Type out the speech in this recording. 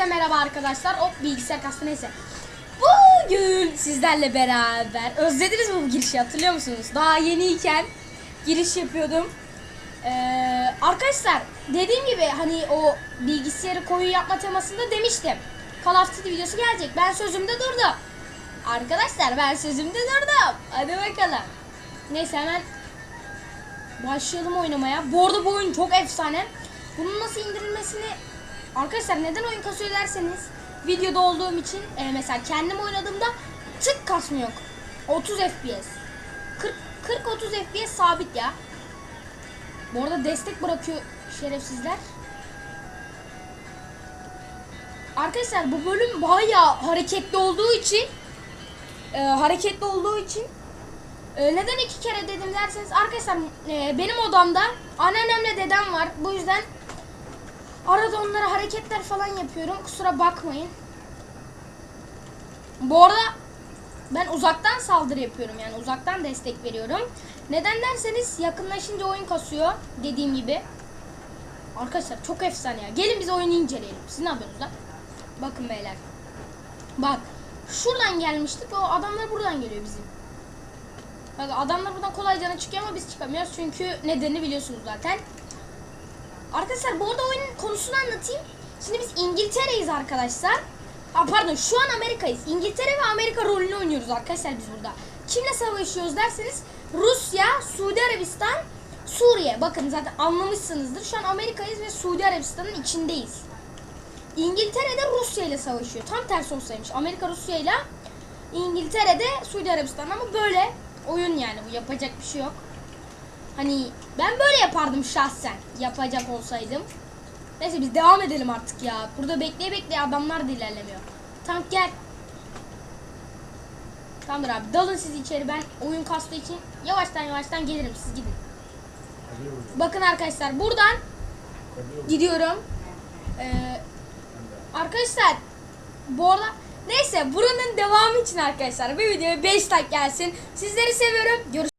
Hepinize merhaba arkadaşlar. Hop bilgisayar kastı neyse. Bugün sizlerle beraber özlediniz mi bu girişi hatırlıyor musunuz? Daha yeniyken giriş yapıyordum. Ee, arkadaşlar dediğim gibi hani o bilgisayarı koyu yapma temasında demiştim. Call of Duty videosu gelecek. Ben sözümde durdum. Arkadaşlar ben sözümde durdum. Hadi bakalım. Neyse hemen başlayalım oynamaya. Bu arada bu oyun çok efsane. Bunun nasıl indirilmesini arkadaşlar neden oyun kasıyor derseniz videoda olduğum için e, mesela kendim oynadığımda tık kasma yok. 30 FPS. 40 40 30 FPS sabit ya. Bu arada destek bırakıyor şerefsizler. Arkadaşlar bu bölüm bayağı hareketli olduğu için e, hareketli olduğu için e, neden iki kere dedim derseniz arkadaşlar e, benim odamda anneannemle dedem var. Bu yüzden arada onlara hareketler falan yapıyorum. Kusura bakmayın. Bu arada ben uzaktan saldırı yapıyorum yani uzaktan destek veriyorum. Neden derseniz yakınlaşınca oyun kasıyor dediğim gibi. Arkadaşlar çok efsane ya. Gelin biz oyunu inceleyelim. Sizin haberiniz lan. Bakın beyler. Bak şuradan gelmiştik o adamlar buradan geliyor bizim. Bak adamlar buradan kolayca çıkıyor ama biz çıkamıyoruz çünkü nedenini biliyorsunuz zaten. Arkadaşlar bu arada oyunun konusunu anlatayım. Şimdi biz İngiltere'yiz arkadaşlar. Ha pardon şu an Amerika'yız. İngiltere ve Amerika rolünü oynuyoruz arkadaşlar biz burada. Kimle savaşıyoruz derseniz Rusya, Suudi Arabistan, Suriye. Bakın zaten anlamışsınızdır. Şu an Amerika'yız ve Suudi Arabistan'ın içindeyiz. İngiltere'de Rusya ile savaşıyor. Tam tersi olsaymış. Amerika Rusya ile İngiltere'de Suudi Arabistan ama böyle oyun yani bu yapacak bir şey yok. Hani ben böyle yapardım şahsen yapacak olsaydım. Neyse biz devam edelim artık ya. Burada bekleye bekleye adamlar da ilerlemiyor. Tank gel. Tamamdır abi dalın siz içeri ben oyun kastığı için yavaştan yavaştan gelirim siz gidin. Bakın arkadaşlar buradan gidiyorum. Ee, arkadaşlar bu arada neyse buranın devamı için arkadaşlar bu videoya 5 like gelsin. Sizleri seviyorum. Görüşürüz.